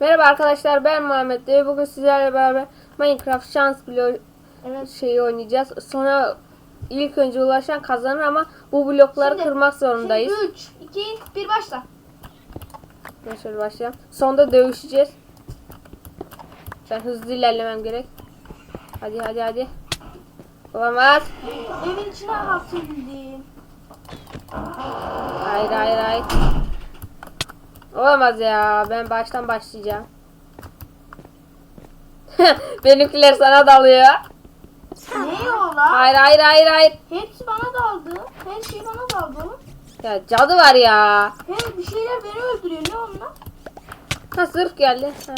Merhaba arkadaşlar ben Muhammed ve bugün sizlerle beraber Minecraft şans bloğu Evet. şeyi oynayacağız. Sonra ilk önce ulaşan kazanır ama bu blokları Şimdi- kırmak zorundayız. Şimdi 3, 2, 1 başla. Şöyle başlayalım. Sonda dövüşeceğiz. Ben hızlı ilerlemem gerek. Hadi hadi hadi. Olamaz. Evin içine hapsedildim. Hayır hayır hayır. Olamaz ya. Ben baştan başlayacağım. Benimkiler sana dalıyor. Ne o lan? Hayır hayır hayır hayır. Hepsi bana daldı. Her şey bana daldı. Ya cadı var ya. Her bir şeyler beni öldürüyor. Ne onlar? Ha sırf geldi. Ha.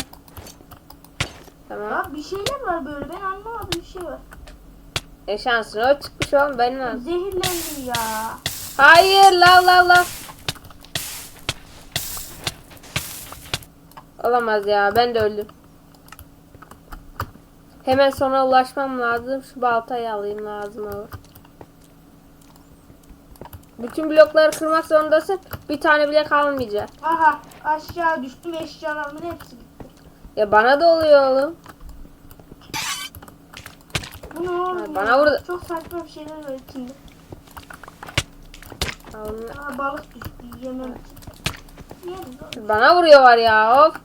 Tamam. Bak bir şeyler var böyle. Ben anlamadım bir şey var. E şansın o çıkmış oğlum benim. Zehirlendim ya. Hayır lav lav lav. Olamaz ya ben de öldüm. Hemen sonra ulaşmam lazım. Şu baltayı alayım lazım olur. Bütün blokları kırmak zorundasın. Bir tane bile kalmayacak. Aha aşağı düştüm eşyalarımın hepsi gitti. Ya bana da oluyor oğlum. Bu ne oğlum? bana vurdu. Çok saçma bir şeyler var. Alın- Aa, balık düştü yemem. Bana vuruyorlar ya of.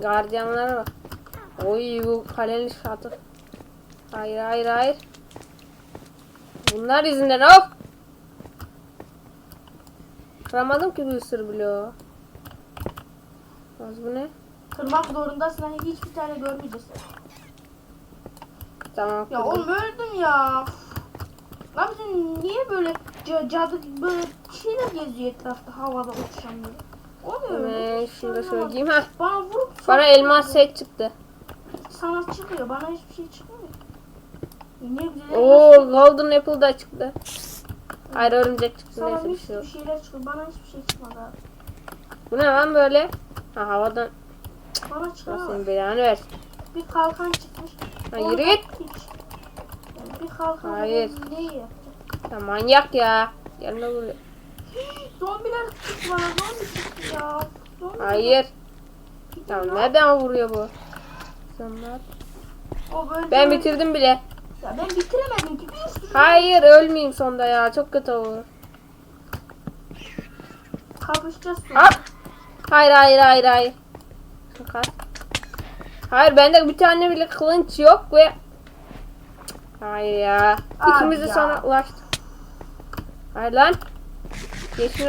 Gardiyanlara bak. Oy bu kaleli şatı. Hayır hayır hayır. Bunlar yüzünden of. Kıramadım ki bir sürü bloğu. Az bu ne? Kırmak zorundasın hani hiçbir tane görmeyeceğiz. Tamam. Ya oğlum öldüm ya. Lan bizim niye böyle ca- cadı böyle şeyler geziyor etrafta havada uçuşan böyle. O ne öyle? Hemen Hiç şunu da şöyle giyeyim. Heh. Bana vurup Bana elmas set çıktı. Sana çıkıyor. Bana hiçbir şey çıkmıyor. E Oo golden apple da çıktı. Hayır örümcek çıktı Sana neyse bir şey yok. şeyler çıkıyor. Bana hiçbir şey çıkmadı abi. Bu ne lan böyle? Ha havadan Bana çıkıyor. senin belanı versin. Bir kalkan çıkmış. Ha, yürü git. bir kalkan Hayır. ne yapacak? Ya manyak ya. Gelme buraya. Zombiler çıktı bana. Zombi çıktı ya. Hayır. Lan. nereden vuruyor bu? Sanlar. O böyle Ben bitirdim bile. Ya ben bitiremedim ki bir sürü Hayır ölmeyeyim sonda ya. Çok kötü olur. kapışacağız sonra. Hop. Hayır hayır hayır hayır. Fakat. Hayır bende bir tane bile kılınç yok ve Hayır ya. Abi İkimiz de ya. sonra ulaştık. Hayır lan. Geç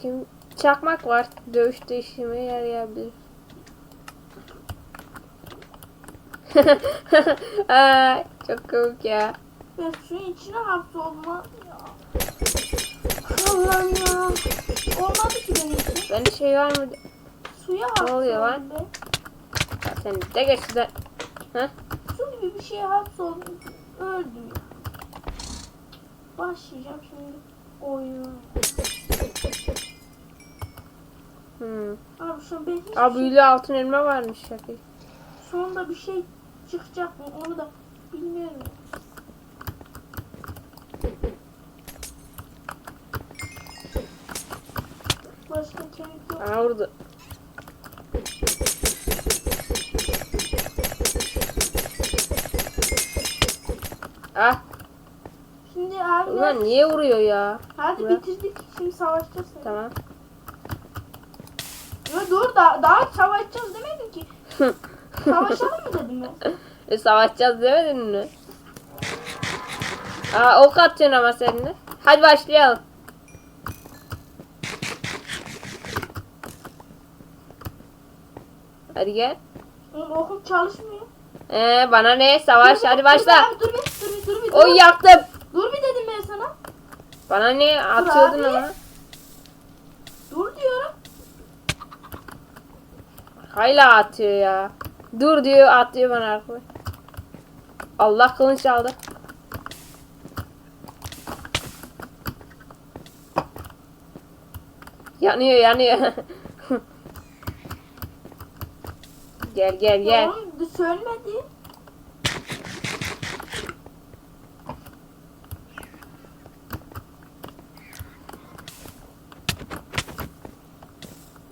Bakayım. Çakmak var. Dövüşte işime yarayabilir. Ay, çok komik ya. Ben suyun içine hapsoldum lan ya. Allah'ım ya. Olmadı ki benim için. Bende şey var mı? Suya Ne oluyor lan? Ya sen de geç şuradan. Su gibi bir şeye hapsoldum. Öldüm ya. Başlayacağım şimdi oyuna. Hmm. Abi şu ben hiçbir Aa şey... altın elma varmış şaka. Sonunda bir şey çıkacak mı onu da bilmiyorum. Başka kemik yok. Bana vurdu. Ah Şimdi abi ulan niye vuruyor ya? hadi Bırak. bitirdik. Şimdi savaşacağız. Tamam. Ya dur da, daha savaşacağız demedim ki. Savaşalım mı dedim ben. E, savaşacağız demedin mi? Aa ok atıyorsun ama sen de. Hadi başlayalım. Hadi gel. Oğlum okum çalışmıyor. Ee, bana ne? Savaş Dur, hadi dur, başla. Dur, dur bir, dur bir, dur bir. Oy dur. yaptım. Dur bir dedim ben sana. Bana ne? Atıyordun ama. Dur diyorum. Hala atıyor ya. Dur diyor atıyor bana arkadaş. Allah kılıç aldı. Yanıyor yanıyor. Gel gel gel. Oğlum sönmedi.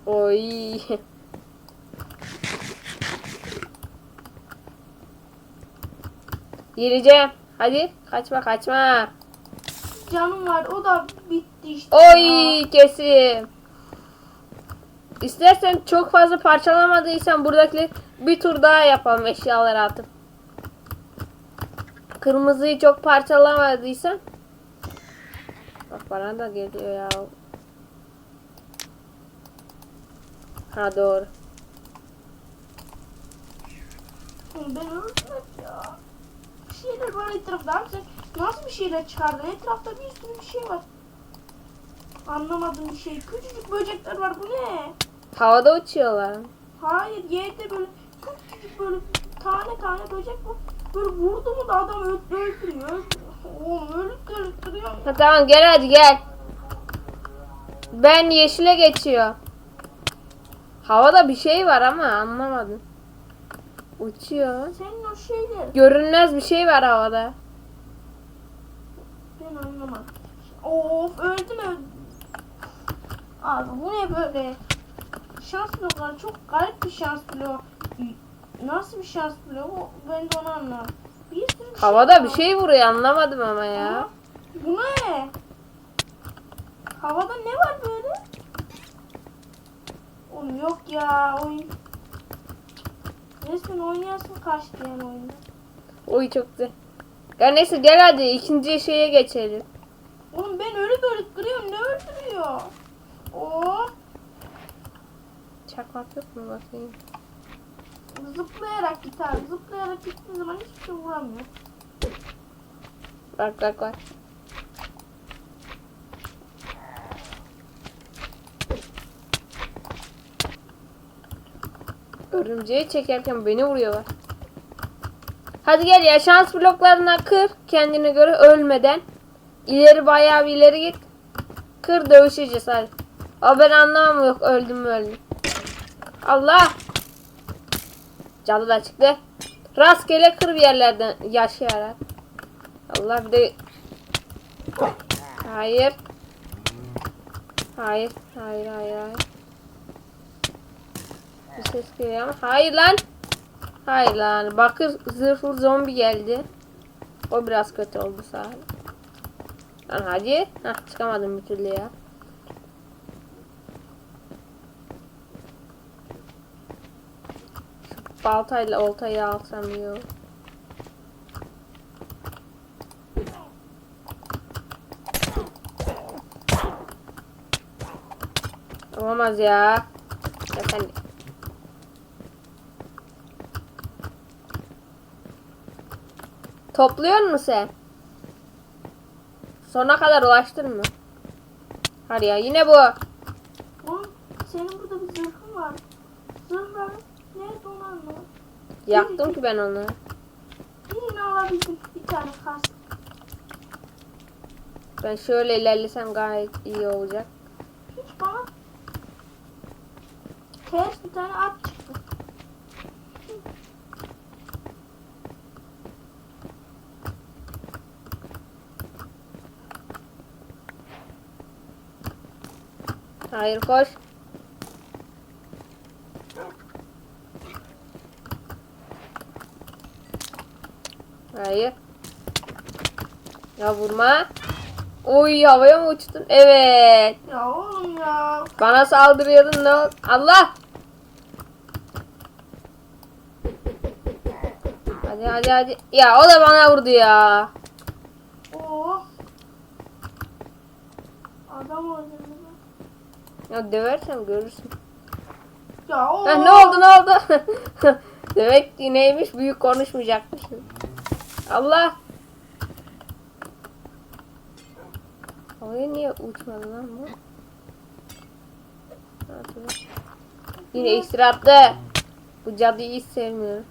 Oy. Gireceğim. Hadi kaçma kaçma. Canım var o da bitti işte. ya. Oy kesim. İstersen çok fazla parçalamadıysan buradaki bir tur daha yapalım eşyaları atıp. Kırmızıyı çok parçalamadıysan. Bak bana da geliyor ya. Ha doğru. Ben ya. Şeyler var etrafta. Abi sen nasıl bir şeyler çıkardın? Etrafta bir sürü bir şey var. Anlamadım bir şey. Küçücük böcekler var. Bu ne? Havada uçuyorlar. Hayır yerde böyle küçücük böyle tane tane böcek var. Böyle vurdu mu da adam öldü öldürüyor. Oğlum ölüp öldürüyor. Ha, tamam gel hadi gel. Ben yeşile geçiyor. Havada bir şey var ama anlamadım. Uçuyor. Senin o şeyler. Görünmez bir şey var havada. Ben anlamadım. Of öldüm öldüm. Abi bu ne böyle? Şans blokları çok garip bir şans bloğu. Nasıl bir şans bloğu? Ben de onu anlamadım. Bir sürü bir Havada şey bir şey vuruyor anlamadım ama ya. Aa, Bu ne? Havada ne var böyle? Oğlum yok ya oyun. Resmen oynayasın kaçtı yani oyunda. Oy çok güzel. Ya neyse gel hadi ikinci şeye geçelim. Oğlum ben ölüp ölüp duruyorum ne öldürüyor? Oo Çakmak yok mu bakayım? zıplayarak gitar. Zıplayarak gittiği zaman hiçbir şey vuramıyor. Bak bak bak. Örümceği çekerken beni vuruyorlar. Hadi gel ya şans bloklarına kır kendine göre ölmeden. İleri bayağı bir ileri git. Kır dövüşeceğiz hadi. Aa ben anlamam yok öldüm mü öldüm. Allah. Cadı da çıktı. Rastgele kır bir yerlerden yaşayarak. Allah bir de... Hayır. Hayır. Hayır hayır hayır. Bir ses geliyor. Hayır lan. Hayır lan. Bakır zırhlı zombi geldi. O biraz kötü oldu sahi. Lan hadi. Hah çıkamadım bir türlü ya. Şu baltayla oltayı alsam iyi olur. Olamaz ya. Ya Topluyor musun sen? Sona kadar ulaştın mı? Hadi ya yine bu. Senin burada bir zırhın var. Zırhlar nerede onu anlamadım. Yaktım ki ben onu. Birini alabildim bir tane kas. Ben şöyle ilerlesem gayet iyi olacak. Hiç bana ters bir tane at Hayır koş. Hayır. Ya vurma. Oy havaya mı uçtun? Evet. Ya oğlum ya. Bana saldırıyordun ne Allah. Hadi hadi hadi. Ya o da bana vurdu ya. Oo. Adam öldürdü. Ya döversem görürsün. Ya o. Ha, ne oldu ne oldu? Demek neymiş büyük konuşmayacakmışım. Allah. Havaya niye uçmadı lan bu? Yine iksir attı. Bu cadıyı hiç sevmiyorum.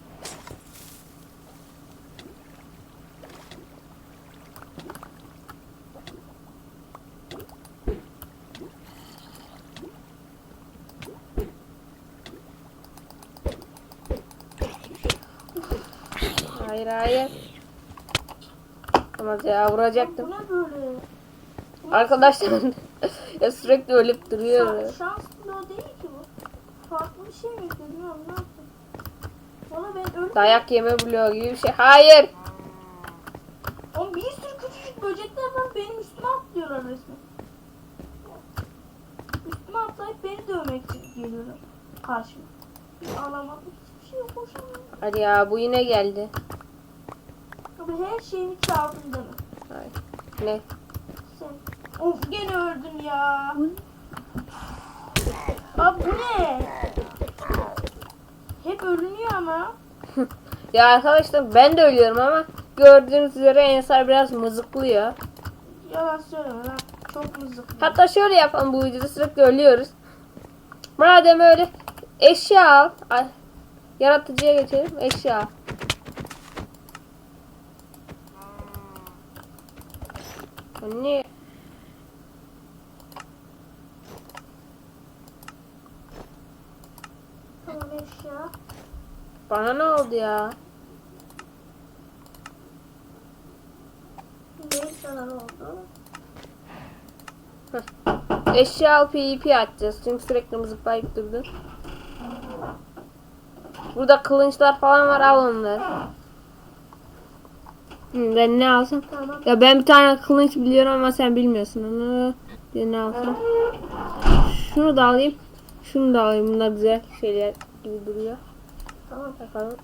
Hayır hayır. Ama ya Bu vuracaktım. ne böyle? Arkadaşlar ya sürekli ölüp Şans, duruyor. şans bloğu değil ki bu. Farklı bir şey mi bilmiyorum ne yaptım. Valla ben öldüm. Dayak yeme bloğu gibi bir şey. Hayır. Oğlum bir sürü küçücük böcekler var benim üstüme atlıyorlar resmen. Üstüme atlayıp beni dövmek için geliyorlar karşıma. Bir alamadım hiçbir şey yok hoşuma. Hadi ya bu yine geldi. Abi her şeyimi çaldın deme. Hayır. Ne? Sen. Of gene öldün ya. Abi bu ne? Hep ölünüyor ama. Ya arkadaşlar ben de ölüyorum ama gördüğünüz üzere Ensar biraz mızıklıyor. Yalan söyleme lan. Çok mızık. Hatta şöyle yapalım bu videoda sürekli ölüyoruz. Madem öyle eşya al. Ay, Yaratıcıya geçelim. Eşya al. Anne. Bana ne oldu ya? Ne sana ne oldu? Eşya PvP atacağız. Çünkü sürekli mızıklayıp durdu. Burada kılıçlar falan var al onları. Ben ne alsam? Tamam. Ya ben bir tane kılıç biliyorum ama sen bilmiyorsun onu. Bir ne alsam? Şunu da alayım. Şunu da alayım. Bunlar güzel şeyler gibi duruyor. Tamam. Bakalım.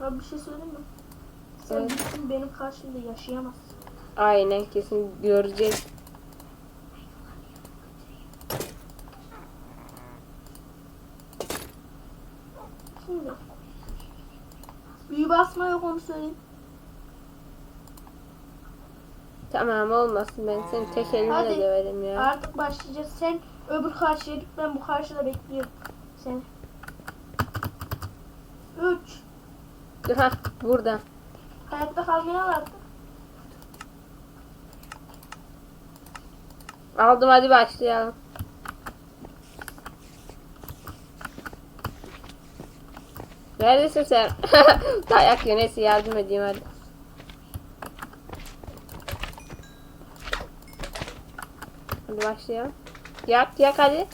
Abi bir şey söyleyeyim mi? Sen bütün benim karşımda yaşayamazsın. Aynen kesin göreceğiz. Şimdi. Büyü basma yok onu söyleyeyim. Tamam olmasın ben seni tek elimle Hadi. döverim ya. Artık başlayacağız. Sen öbür karşıya git ben bu karşıda bekliyorum. Seni. 3. Dur ha burada. Hayatta kalmaya al artık. Aldım hadi başlayalım. Neredesin sen? Dayak yönesi yardım edeyim hadi. Hadi başlayalım. Yak yak hadi.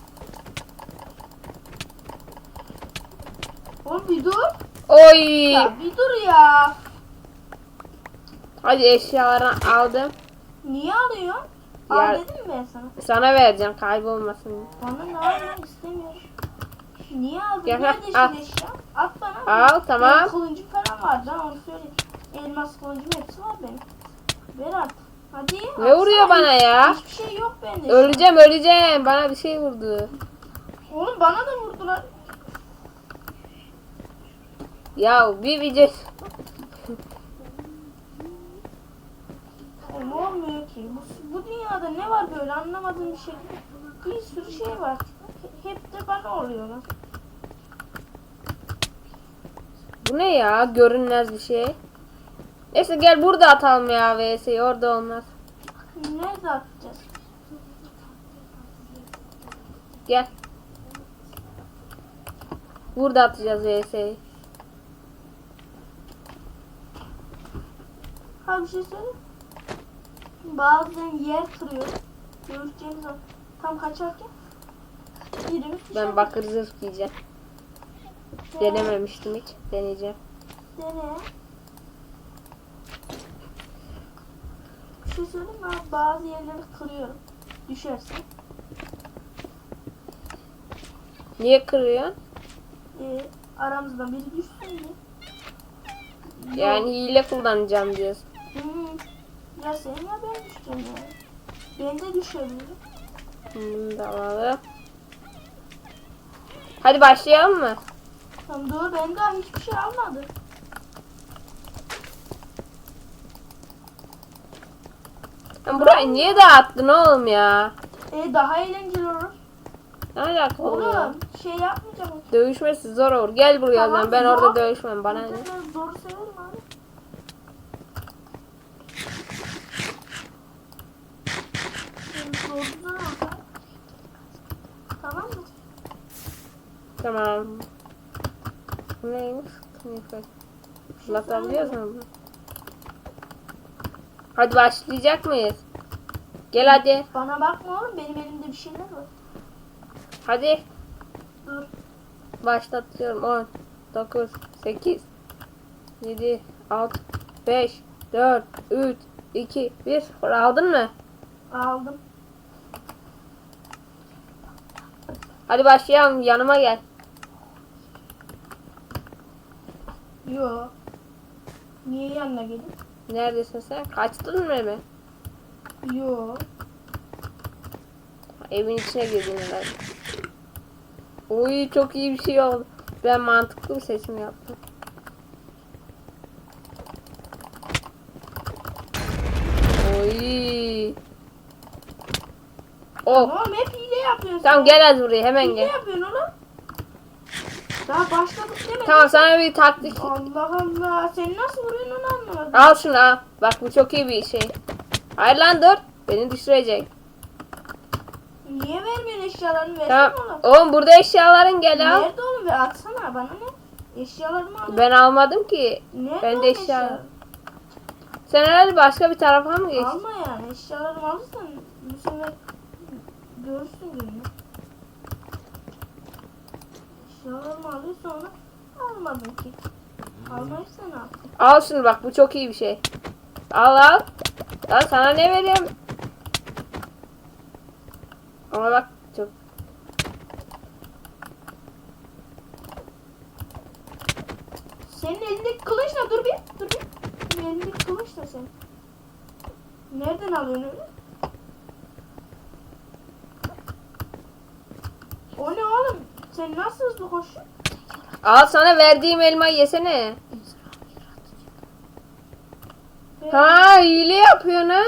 Oğlum bir dur. Oy! Ya bir dur ya. Hadi eşyalarını aldım. Niye alıyorsun? Ya- Al dedim mi ben sana? Sana vereceğim kaybolmasın. Bana ne yapıyorsun istemiyorum. Niye aldın? Ya, Nerede al. eşya? At bana. Al tamam. Benim kılıncım falan var lan onu söyleyeyim. Elmas kılıncım hepsi var benim. Ver artık. Hadi. Ne atsana. vuruyor bana ya? Hiçbir şey yok bende. Öleceğim öleceğim. Bana bir şey vurdu. Oğlum bana da vurdular. Ya bir video Oğlum olmuyor ki. Bu, bu dünyada ne var böyle anlamadığım bir şey. Bir sürü şey var. Hep de bana oluyor lan. Bu ne ya? Görünmez bir şey. Neyse gel burada atalım ya VS'yi. Orada olmaz. Nerede atacağız? Gel. Burada atacağız VS'yi. Ha bir şey söyleyeyim. Bazen yer kırıyor. Görüşeceğimiz zaman tam kaçarken dışarı- Ben bakır zırh giyeceğim. Denememiştim hiç. Deneyeceğim. Dene. Bir şey söyleyeyim mi? abi? Bazı yerleri kırıyorum. Düşersin. Niye kırıyorsun? Ee, aramızdan biri düşsün diye. Yani hile kullanacağım diyorsun. Hmm. Ya sen ya ben düşeceğim yani. Ben de düşebilirim. Hmm, tamam. Hadi başlayalım mı? Tamam dur ben daha hiçbir şey almadım. Lan burayı niye dağıttın oğlum ya? Ee, daha eğlenceli olur. Ne alaka oluyor? Oğlum şey yapmayacağım. Dövüşmesi zor olur. Gel buraya Tamam. Ben zor. orada dövüşmem. Bana ne? Zoru severim abi. Doğrudan al. Tamam mı? Tamam. Bu neymiş? Nefes. Fırlatabiliyoruz mu? Hadi başlayacak mıyız? Gel hadi. Bana bakma oğlum benim elimde bir şeyler var. Hadi. Dur. Başlatıyorum. 10, 9, 8, 7, 6, 5, 4, 3, 2, 1. Aldın mı? Aldım. Hadi başlayalım. Yanıma gel. Yo. Niye yanına gelin? Neredesin sen? Kaçtın mı eve? Yo. Evin içine girdin herhalde. Oy çok iyi bir şey oldu. Ben mantıklı bir seçim yaptım. Oy. Oh. Oğlum hep yapıyorsun. Tamam gel hadi buraya hemen Hile gel. yapıyorsun oğlum. Daha başladık demedik. Tamam sana bir taktik. Allah Allah. Sen nasıl vuruyorsun onu anlamadım. Al şunu al. Bak bu çok iyi bir şey. Hayır lan dur. Beni düşürecek. Niye vermiyorsun eşyalarını versene Tamam. oğlum. Oğlum burada eşyaların gel al. Nerede oğlum? Ver atsana bana ne? Eşyalarımı al. Ben almadım ki. Nerede ben de oğlum eşya-? Sen herhalde başka bir tarafa mı geçtin? Alma yani. Eşyalarımı alırsan bu sefer görürsün gününü. Eşyalarımı alıyor sonra almadım ki. Almayırsa ne yapayım? Al şunu bak bu çok iyi bir şey. Al al. Lan sana ne vereyim? Ama bak çok. Senin elindeki kılıç ne? Dur bir. Dur bir. Senin elindeki kılıç ne sen? Nereden alıyorsun öyle? O ne oğlum? Sen nasıl hızlı koşuyorsun? Al sana verdiğim elmayı yesene. Ha hile yapıyorsun ha.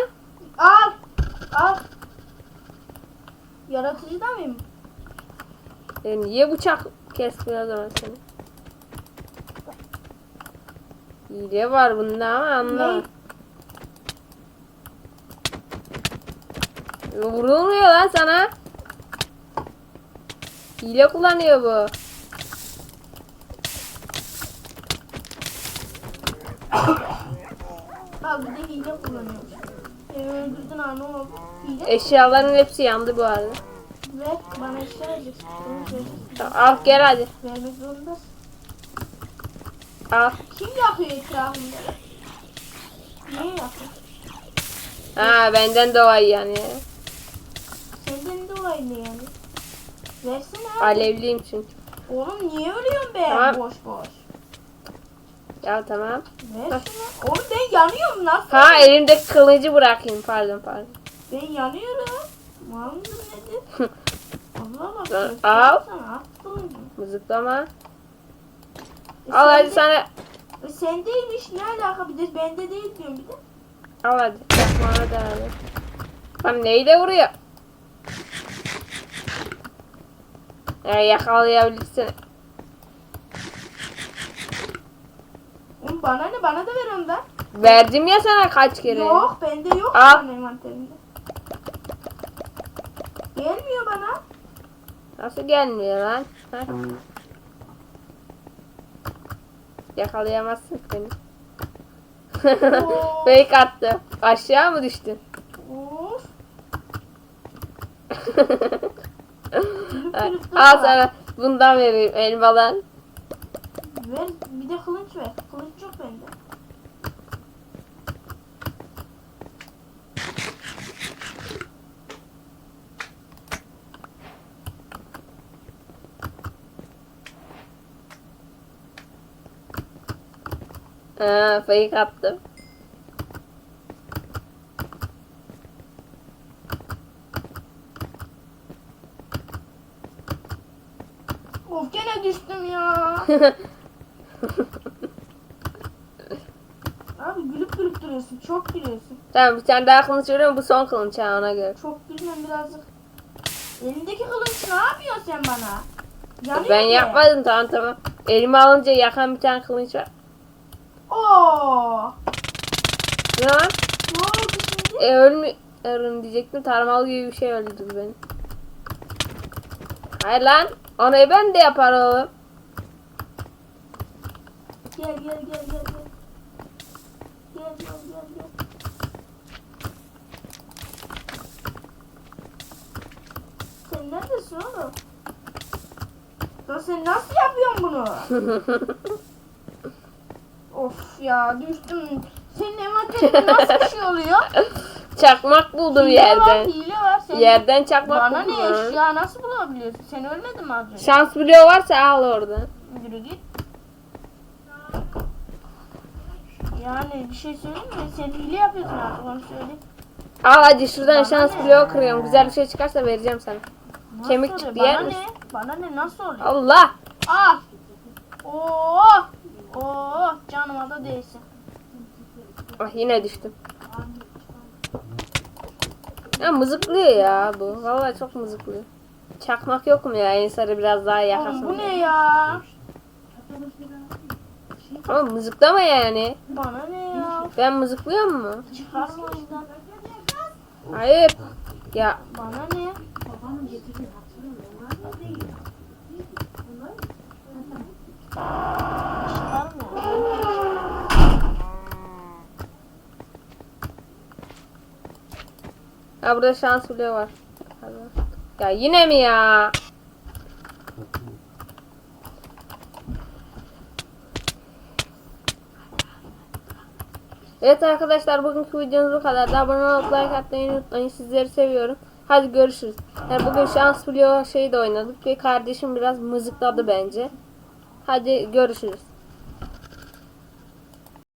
Al. Al. Yaratıcıda mıyım? E, niye bıçak kesmiyor o zaman seni? Hile var bunda ama anlamadım. Vurulmuyor lan sana. Hile kullanıyor bu. Al bir de hile kullanıyormuş. Beni öldürdün ne oldu? Hile Eşyaların hepsi yandı bu arada. ver. Bana eşya vereceksin. Tamam, Al gel hadi. Vermek zorundasın. Al. Kim yakıyor etrafında? Niye yakıyor? Ha benden dolayı yani. Senden dolayı ne yani? Versene abi. Alevliyim çünkü. Oğlum niye ölüyorsun be Tamam. boş boş? Ya tamam. Versene. Oğlum ben yanıyorum nasıl? Ha elimdeki kılıcı bırakayım pardon pardon. Ben yanıyorum. Mal mıdır nedir? Allah Allah. Dur, söz al. Mızıklama. E Al hadi sana. E sendeymiş ne alaka bir de bende değil diyorum bir de. Al hadi. Yapmana da hadi. Lan neyi de vuruyor? Ya yakalayabilirsin. Oğlum bana ne bana da ver ondan. Verdim ya sana kaç kere. Yok bende yok Al. envanterimde. Gelmiyor bana. Nasıl gelmiyor lan? Ha? Yakalayamazsın beni. Oo. Fake attı. Aşağı mı düştün? Of. Ha, kırık Al var. sana bundan vereyim elmadan. Ver bir de kılıç ver. Kılıç yok bende. Ha, fake attım. Of gene düştüm ya. Abi gülüp gülüp duruyorsun. Çok gülüyorsun. tamam bir tane daha kılıç veriyorum bu son kılıç ha ona göre. Çok gülmem birazcık. Elindeki kılıç ne yapıyorsun sen bana? Yanıyor ben ki. yapmadım tamam tamam. Elime alınca yakan bir tane kılıç var. Oo. Ne lan? Ne oldu şimdi? E ölmü... Erun diyecektim. Tarmal gibi bir şey öldürdü beni. Hayır lan. Onu ben de yapar oğlum. Gel gel gel gel gel. Gel gel gel gel. Sen neredesin oğlum? Ya sen nasıl yapıyorsun bunu? of ya düştüm. Senin envanterinde nasıl bir şey oluyor? Çakmak buldum Hile var, yerden. hile var. Sen Yerden çakmak Bana buldum. ne ha. eşya nasıl bulabiliyorsun? Sen ölmedin mi az önce? Şans bloğu varsa al oradan. Yürü git. Yani bir şey söyleyeyim mi? Sen hile yapıyorsun artık onu söyleyeyim. Al hadi şuradan Bana şans ne? bloğu kırıyorum. Güzel bir şey çıkarsa vereceğim sana. Nasıl Kemik oluyor? çıktı, Bana yer ne? misin? Bana ne? Nasıl oluyor? Allah. Al. Oo. Oo. Canıma da değsin. Ah yine düştüm. Ya mızıklıyor ya bu. Vallahi çok mızıklıyor. Çakmak yok mu ya? Ensarı biraz daha Oğlum yakasın. bu ne ya? Ama mızıklama yani. Bana ne ya? Ben mızıklıyor mu? Çıkarma oyundan. Hayır. Ya Bana ne? Çıkarma. Ha burada şans bloğu var. Ya yine mi ya? Evet arkadaşlar bugünkü videomuz bu kadar. Da abone olup like atmayı unutmayın. Sizleri seviyorum. Hadi görüşürüz. Yani bugün şans bloğu şeyi de oynadık ve kardeşim biraz mızıkladı bence. Hadi görüşürüz.